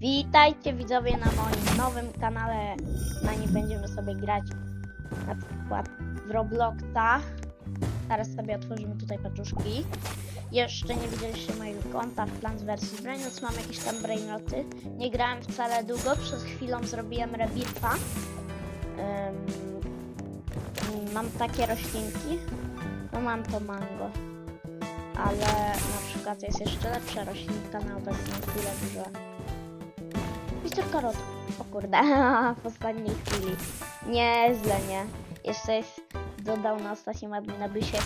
Witajcie widzowie na moim nowym kanale. Na nim będziemy sobie grać na przykład w Robloxa. Teraz sobie otworzymy tutaj paczuszki. Jeszcze nie widzieliście mojego konta w Plants vs. Brainots, mam jakieś tam brainoty. Nie grałem wcale długo, przez chwilę zrobiłem rebirfa. Ym, mam takie roślinki. No mam to mango. Ale na przykład jest jeszcze lepsza roślinka na obecną chwilę, że Mister Karot. O kurde, w ostatniej chwili. Nieźle, nie? Jeszcze jest, dodał na ostatnim adminabysie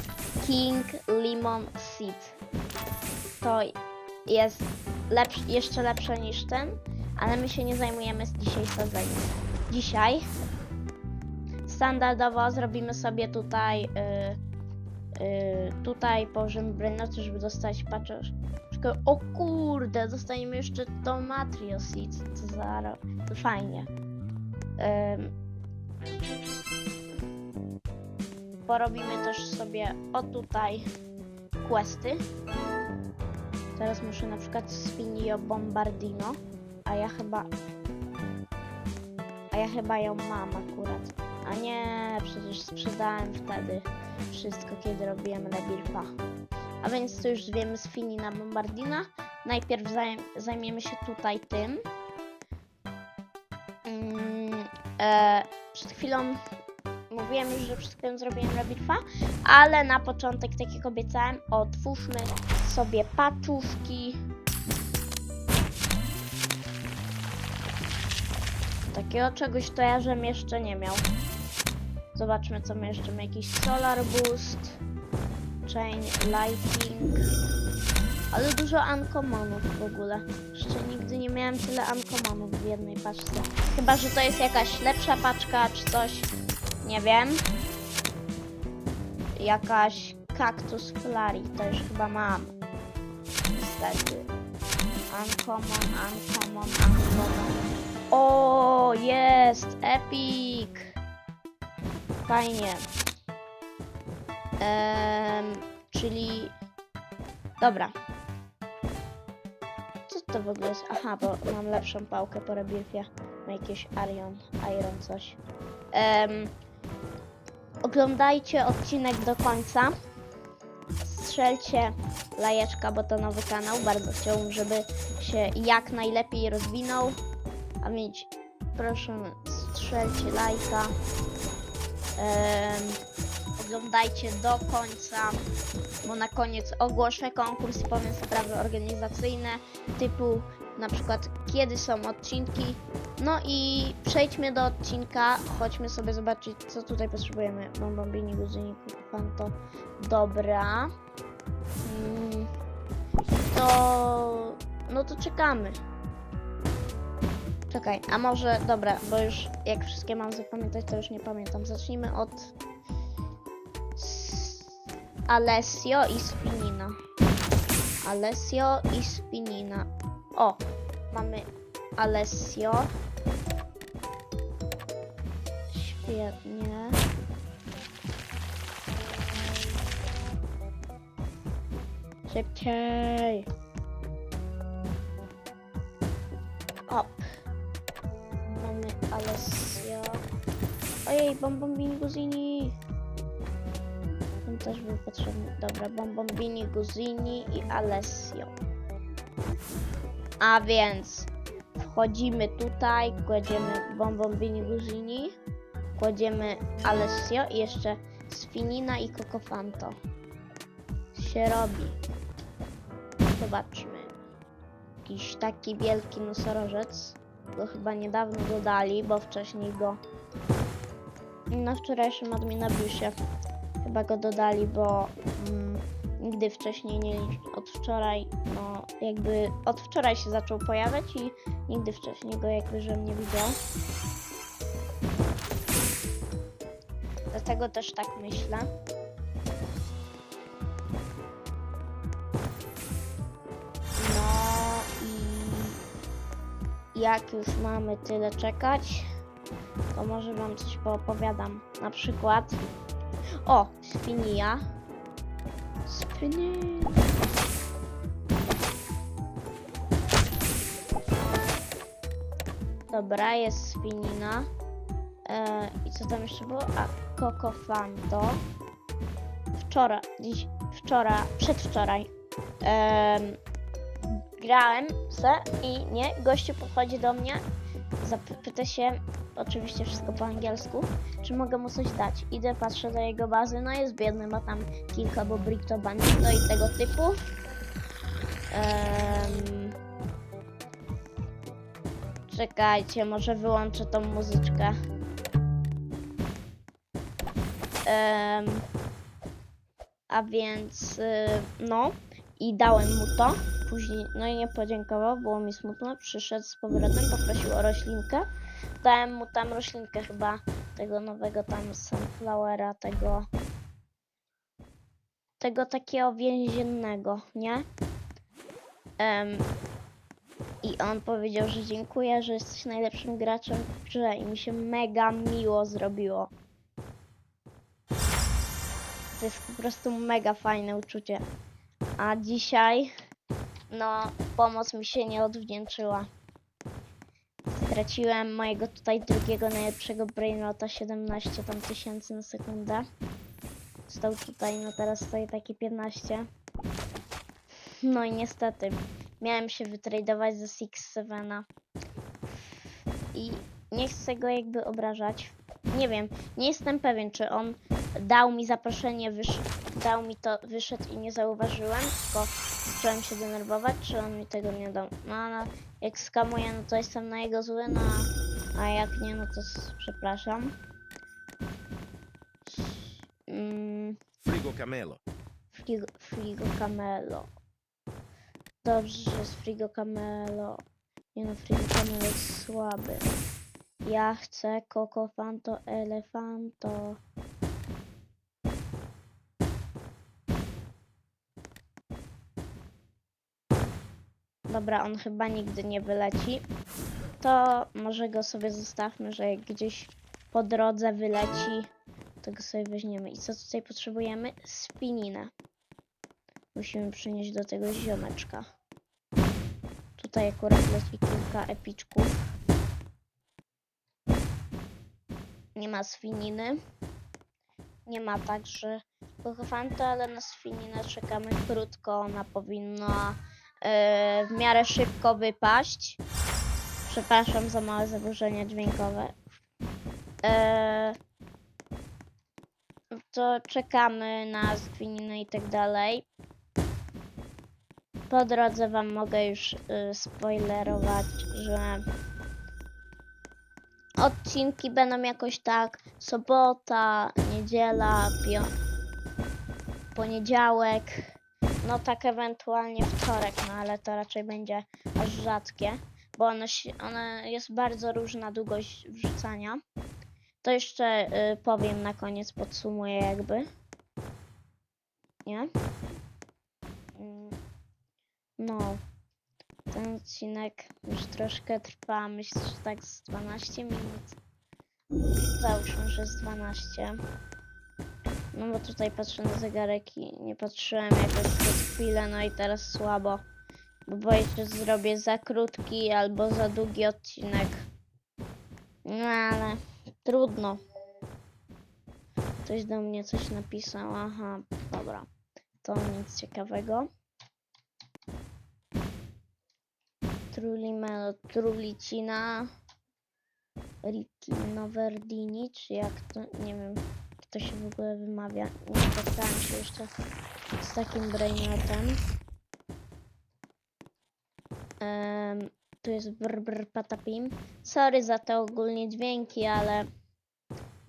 King Lemon Seed. To jest jeszcze lepsze niż ten, ale my się nie zajmujemy dzisiaj sadzeniem. Dzisiaj standardowo zrobimy sobie tutaj yy, yy, tutaj brainoty, żeby dostać paczkę. O kurde, dostaniemy jeszcze tomatrio seeds, co za ro- to fajnie. Ym, porobimy też sobie o tutaj questy. Teraz muszę na przykład Spinio Bombardino, a ja chyba a ja chyba ją mam akurat. A nie, przecież sprzedałem wtedy wszystko, kiedy robiłem Rebirfa. A więc to już wiemy z Fini na Bombardina. Najpierw zajm zajmiemy się tutaj tym. Mm, e, przed chwilą mówiłem już, że przed chwilą zrobiłem Rebirfa, ale na początek, tak jak obiecałem, otwórzmy sobie paczuszki. Takiego czegoś to ja żem jeszcze nie miał. Zobaczmy co my jeszcze mamy. Jakiś Solar Boost. Lighting. Ale dużo uncommonów w ogóle. Jeszcze nigdy nie miałem tyle uncommonów w jednej paczce. Chyba, że to jest jakaś lepsza paczka czy coś. Nie wiem. Jakaś Cactus Flurry. To już chyba mam. Niestety. Uncommon, uncommon, uncommon. O, jest! Epic! Fajnie. Em, czyli. Dobra. Co to w ogóle jest? Aha, bo mam lepszą pałkę po rebirfie. Ma jakieś Iron, Iron coś. Em, oglądajcie odcinek do końca. Strzelcie lajeczka, bo to nowy kanał. Bardzo chciałbym, żeby się jak najlepiej rozwinął. A więc proszę strzelcie lajka. Em, oglądajcie do końca, bo na koniec ogłoszę konkurs i powiem sprawy organizacyjne typu na przykład kiedy są odcinki. No i przejdźmy do odcinka, chodźmy sobie zobaczyć co tutaj potrzebujemy. Bombambini, guzyni, fanto. Dobra. Mm, to... no to czekamy. Czekaj, a może, dobra, bo już jak wszystkie mam zapamiętać, to już nie pamiętam. Zacznijmy od Alessio i Spinina. Alessio i Spinina. O, mamy Alessio. Świetnie. Szybciej. Op. Mamy Alessio. Ojej, Bombombini Guzini. Też był potrzebny. Dobra, Bombombini Guzini i Alessio. A więc wchodzimy tutaj, kładziemy Bombombini Guzini, kładziemy Alessio i jeszcze Sfinina i Cocofanto. Się robi. Zobaczmy. Jakiś taki wielki nosorożec. Go chyba niedawno dodali, bo wcześniej go na wczorajszym adminabusie chyba go dodali, bo mm, nigdy wcześniej nie od wczoraj, no jakby od wczoraj się zaczął pojawiać i nigdy wcześniej go jakby żem nie widział. Dlatego też tak myślę. No i jak już mamy tyle czekać, to może wam coś poopowiadam. Na przykład o, Spinia. Spinia. Dobra, jest Swinina. E, I co tam jeszcze było? A, Coco Fanto. Wczoraj, dziś, wczoraj, przedwczoraj. em, grałem se i nie, gościu podchodzi do mnie, zapyta się, oczywiście wszystko po angielsku, czy mogę mu coś dać. Idę, patrzę do jego bazy, no jest biedny, ma tam kilka, bo Bricto Bandito i tego typu. Em, czekajcie, może wyłączę tą muzyczkę. Em, a więc, y, no, i dałem mu to. Później, no i nie podziękował, było mi smutno. Przyszedł z powrotem, poprosił o roślinkę. Dałem mu tam roślinkę chyba tego nowego tam sunflowera, tego tego takiego więziennego, nie? Em, I on powiedział, że dziękuję, że jesteś najlepszym graczem w grze i mi się mega miło zrobiło. To jest po prostu mega fajne uczucie. A dzisiaj, no, pomoc mi się nie odwdzięczyła. Straciłem mojego tutaj drugiego najlepszego brainrota 17 tam tysięcy na sekundę. Stał tutaj, no teraz stoi taki 15. No i niestety, miałem się wytradować ze Six Sevena. I nie chcę go jakby obrażać. Nie wiem, nie jestem pewien, czy on dał mi zaproszenie, dał mi to, wyszedł i nie zauważyłem, tylko zacząłem się denerwować, czy on mi tego nie dał. No ale jak skamuje, no to jestem na jego zły, no a- jak nie, no to przepraszam. Mm, Frigo Camelo. frigo, frigo Camelo. Dobrze, że jest Frigo Camelo. Nie no, Frigo Camelo jest słaby. Ja chcę Coco Fanto Elefanto. Dobra, on chyba nigdy nie wyleci. To może go sobie zostawmy, że gdzieś po drodze wyleci, to go sobie weźmiemy. I co tutaj potrzebujemy? Spininę. Musimy przynieść do tego ziomeczka. Tutaj akurat leci kilka epiczków. Nie ma swininy. Nie ma także kochofanta, ale na swininę czekamy krótko. Ona powinna w miarę szybko wypaść. Przepraszam za małe zaburzenia dźwiękowe. E, to czekamy na skwininę i tak dalej. Po drodze wam mogę już y, spoilerować, że odcinki będą jakoś tak sobota, niedziela, poniedziałek, no tak ewentualnie wtorek, no ale to raczej będzie aż rzadkie, bo się- one jest bardzo różna długość wrzucania. To jeszcze y, powiem na koniec, podsumuję jakby. Nie? Mm, No. Ten odcinek już troszkę trwa, myślę, że tak z 12 minut. Załóżmy, że z 12. No bo tutaj patrzę na zegarek i nie patrzyłem jakoś przez chwilę, no i teraz słabo. Bo boję się, że zrobię za krótki albo za długi odcinek. No ale trudno. Ktoś do mnie coś napisał. Aha, dobra. To nic ciekawego. Trulimelo, Trulicina, Ricino Verdini, czy jak to, nie wiem, to się w ogóle wymawia. Nie spotkałam się jeszcze z takim brainotem. Um, tu jest brr brr patapim. Sorry za te ogólnie dźwięki, ale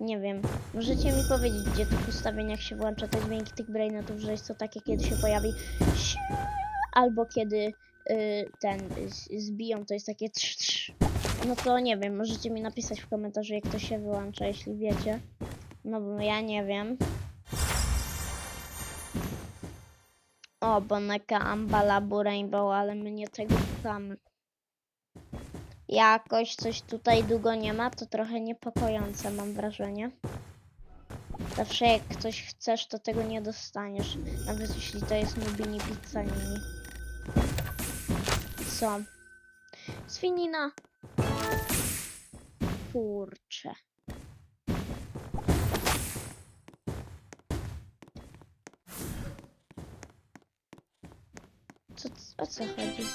nie wiem. Możecie mi powiedzieć, gdzie tu w ustawieniach się włącza te dźwięki tych brainotów, że jest to takie, kiedy się pojawi albo kiedy y, ten zbiją, to jest takie trz, trz. No to nie wiem, możecie mi napisać w komentarzu, jak to się wyłącza, jeśli wiecie. No bo ja nie wiem. O, Boneka Ambalabu Rainbow, ale my nie tego szukamy. Jakoś coś tutaj długo nie ma, to trochę niepokojące mam wrażenie. Zawsze jak coś chcesz, to tego nie dostaniesz. Nawet jeśli to jest Nubini Pizzanini. Co? Swinina! kurczę. Co, o co chodzi?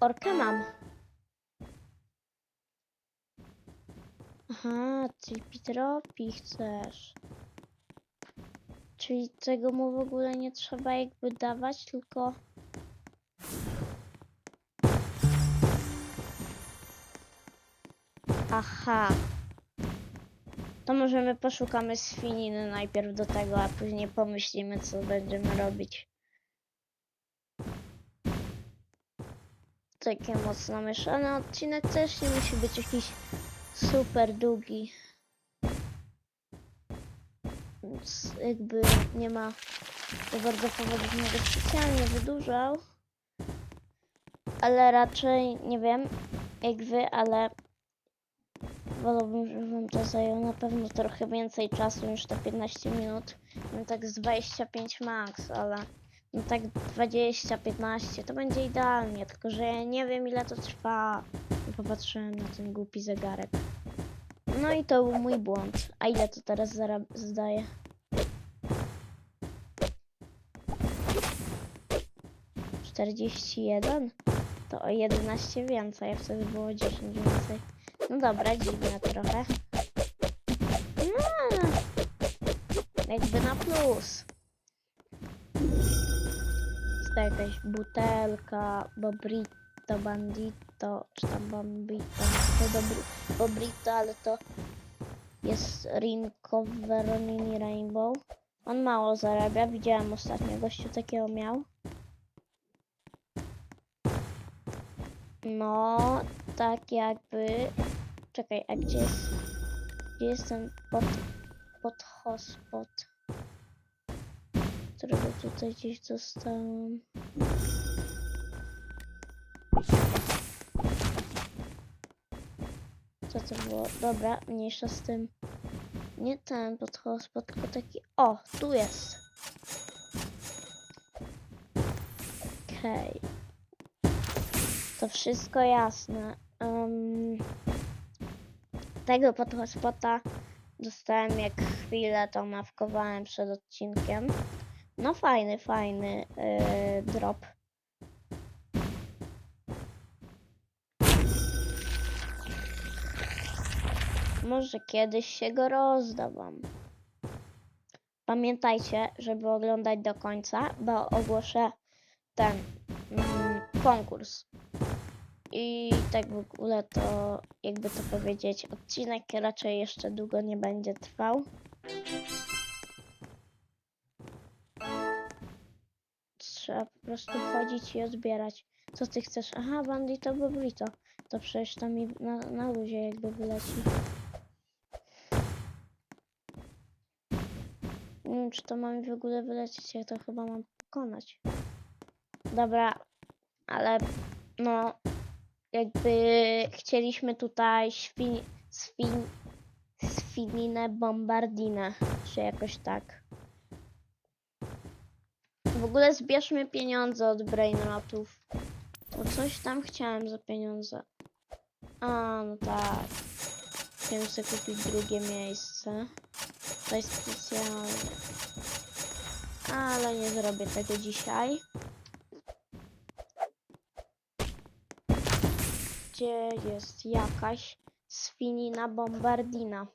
Orkę mam. Aha, czyli Pitropi chcesz. Czyli tego mu w ogóle nie trzeba jakby dawać, tylko... Aha. To możemy poszukamy świniny najpierw do tego, a później pomyślimy, co będziemy robić. Takie mocno mieszane. Odcinek też nie musi być jakiś super długi. Więc jakby nie ma za bardzo powodu, żebym go specjalnie wydłużał. Ale raczej nie wiem jak wy, ale wolałbym, to zajęło na pewno trochę więcej czasu niż te 15 minut. No tak z 25 max, ale no tak 20-15 to będzie idealnie, tylko że nie wiem ile to trwa. I popatrzyłem na ten głupi zegarek. No i to był mój błąd. A ile to teraz zdaje? Czterdzieści jeden? To o 11 więcej, a wtedy było 10 więcej. No dobra, dziwne trochę. No, jakby na plus. Jest to jakaś butelka, bobrito, bandito, czy tam bambito. To bobrito, ale to jest Rinko Veronini Rainbow. On mało zarabia, widziałem ostatnio gościu takiego miał. No, tak jakby... Czekaj, a gdzie jest... Gdzie jest ten pod... pod hotspot? Którego tutaj gdzieś dostałem. Co to było? Dobra, mniejsza z tym. Nie ten pod hotspot, tylko taki... O, tu jest! Okej. To wszystko jasne. Em, tego hotspota dostałem jak chwilę to nawkowałem przed odcinkiem. No fajny, fajny yy, drop. Może kiedyś się go rozda wam. Pamiętajcie, żeby oglądać do końca, bo ogłoszę ten mm, konkurs. I tak w ogóle to, jakby to powiedzieć, odcinek raczej jeszcze długo nie będzie trwał. Trzeba po prostu chodzić i odbierać. Co ty chcesz? Aha, bandito, bobrito. To przecież to mi na, na luzie jakby wyleci. Nie wiem, czy to ma mi w ogóle wylecieć, ja to chyba mam pokonać. Dobra, ale no, jakby chcieliśmy tutaj świn, swin, świninę bombardinę, czy jakoś tak. W ogóle zbierzmy pieniądze od brainrotów. Bo coś tam chciałem za pieniądze. A, no tak. Chciałem sobie kupić drugie miejsce. To jest specjalnie. Ale nie zrobię tego dzisiaj. Gdzie jest jakaś swinina bombardina?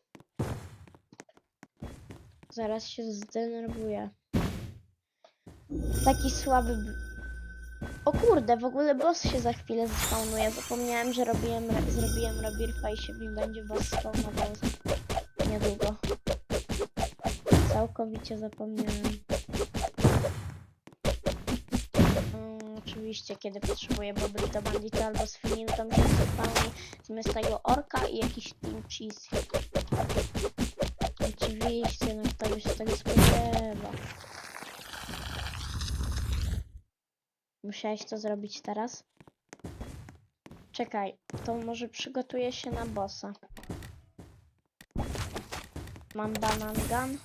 Zaraz się zdenerwuję. Taki słaby... O kurde, w ogóle boss się za chwilę zespawnuje. Zapomniałem, że robiłem, zrobiłem rebirfa i się mi będzie boss spawnował niedługo. Całkowicie zapomniałem. Oczywiście, kiedy potrzebuję Bobrito Bandito albo Swinin, to mi zupełnie zamiast tego orka i jakiś Team Cheese. Oczywiście, no kto by się tego spodziewał. Musiałeś to zrobić teraz? Czekaj, to może przygotuję się na bossa. Mam banan gun.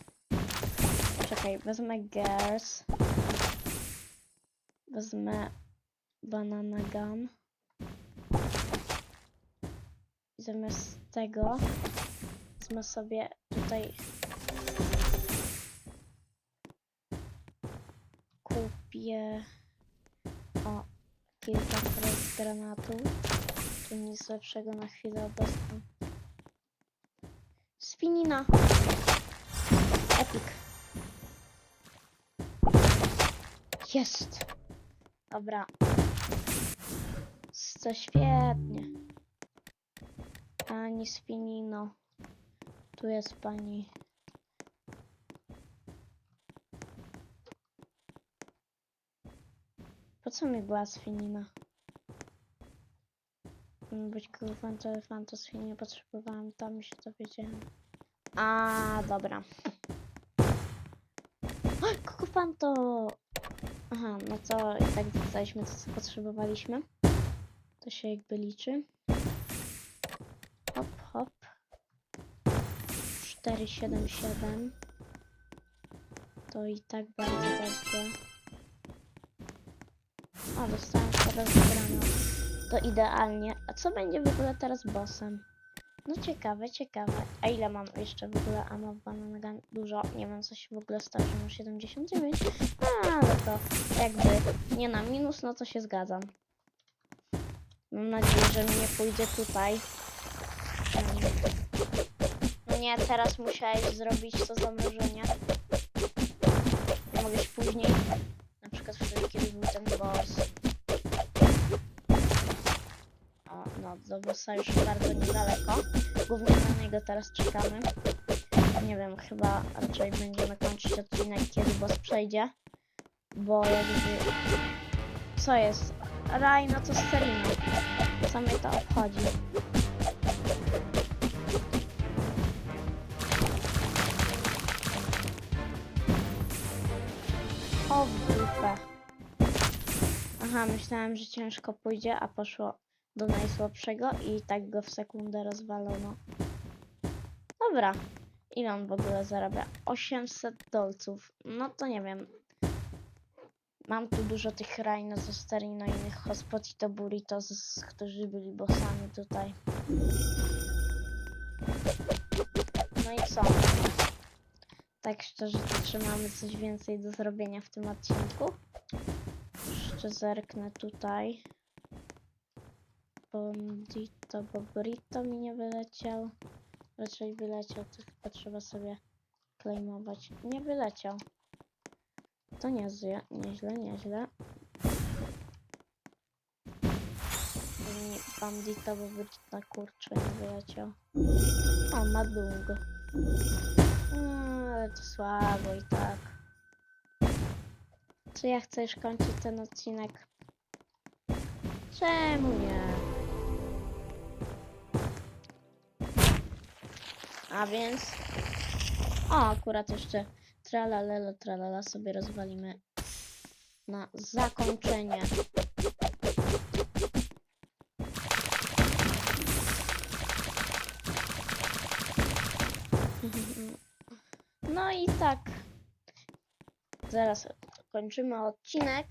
Czekaj, wezmę girls. Wezmę banana gun. Zamiast tego wezmę sobie tutaj kupię o kilka fraz granatów. Tu nic lepszego na chwilę obecną. Spinina. Epic. Jest. Dobra. To świetnie. Pani Spinino. Tu jest pani. Po co mi była Spinina? Mm, Być kurwan to elefanto Spininie potrzebowałam, tam się dowiedziałem. A, dobra. Kukufanto! Aha, no to i tak dostaliśmy to, co potrzebowaliśmy. To się jakby liczy. Hop, hop. 4, 7, 7. To i tak bardzo dobrze. O, dostałem teraz granat. To idealnie. A co będzie w ogóle teraz bossem? No ciekawe, ciekawe. A ile mam jeszcze w ogóle ammo w Banana? Dużo. Nie wiem, co się w ogóle stało, mam 79. A, ale to jakby nie na minus, no to się zgadzam. Mam nadzieję, że mi nie pójdzie tutaj. Mm. Nie, teraz musiałeś zrobić to zamrożenie. Nie później. Na przykład wtedy, kiedy był ten boss. O, no, do bossa już bardzo niedaleko. Głównie na niego teraz czekamy. Nie wiem, chyba raczej będziemy kończyć odcinek, kiedy boss przejdzie. Bo jakby... Co jest? Raj, no to Serino. Co mnie to obchodzi? O dupę. Aha, myślałem, że ciężko pójdzie, a poszło do najsłabszego i tak go w sekundę rozwalono. Dobra. Ile on w ogóle zarabia? 800 dolców. No to nie wiem. Mam tu dużo tych Rhino ze Sterino i innych Hospot i to Burritos, którzy byli bossami tutaj. No i co? Tak szczerze, czy mamy coś więcej do zrobienia w tym odcinku? Jeszcze zerknę tutaj. Bandito, bo burrito mi nie wyleciał. Raczej wyleciał, to chyba trzeba sobie claimować. Nie wyleciał. To nieźle, nieźle. I Bandito, bo burrito kurczę nie wyleciał. O, ma długo. Mm, ale to słabo i tak. Czy ja chcę już kończyć ten odcinek? Czemu nie? A więc... O, akurat jeszcze tralalelo, tralala sobie rozwalimy na zakończenie. No i tak. Zaraz kończymy odcinek.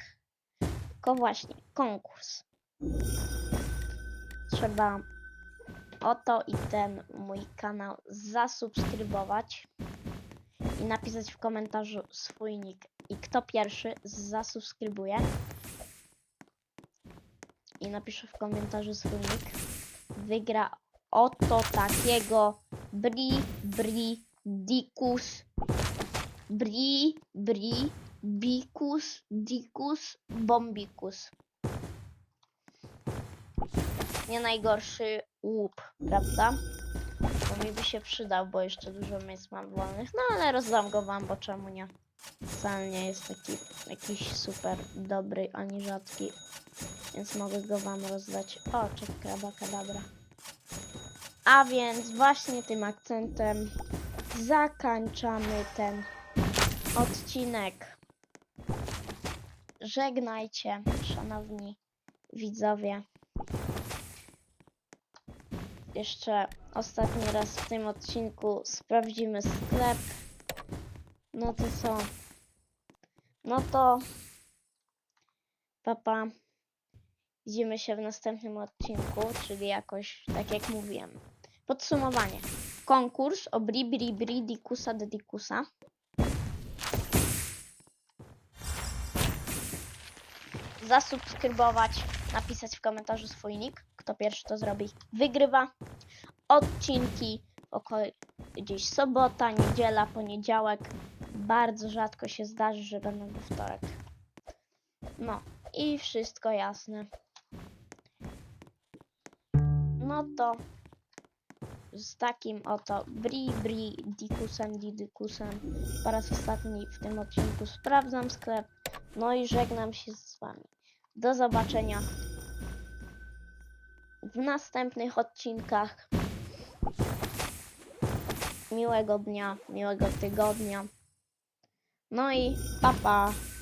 Tylko właśnie, konkurs. Trzeba oto i ten mój kanał zasubskrybować i napisać w komentarzu swój nick. I kto pierwszy zasubskrybuje i napisze w komentarzu swój nick, wygra oto takiego Bri Bri Dikus Bri Bri Bikus Dikus Bombikus. Nie najgorszy łup, prawda? Mi by się przydał, bo jeszcze dużo miejsc mam wolnych. No ale rozdam go wam, bo czemu nie? Wcale nie jest taki jakiś super dobry ani rzadki. Więc mogę go wam rozdać. O, czekaj, kadabra. A więc właśnie tym akcentem zakończamy ten odcinek. Żegnajcie, szanowni widzowie. Jeszcze ostatni raz w tym odcinku sprawdzimy sklep. No to co? No to papa Widzimy się w następnym odcinku, czyli jakoś tak jak mówiłem. Podsumowanie. Konkurs o Bri Bri Dikusa. Zasubskrybować, napisać w komentarzu swój nick. Kto pierwszy to zrobi, wygrywa. Odcinki około gdzieś sobota, niedziela, poniedziałek. Bardzo rzadko się zdarzy, że będą we wtorek. No i wszystko jasne. No to z takim oto Bri Bri Dikusem Didykusem po raz ostatni w tym odcinku sprawdzam sklep. No i żegnam się z wami. Do zobaczenia w następnych odcinkach. Miłego dnia, miłego tygodnia. No i papa. Pa.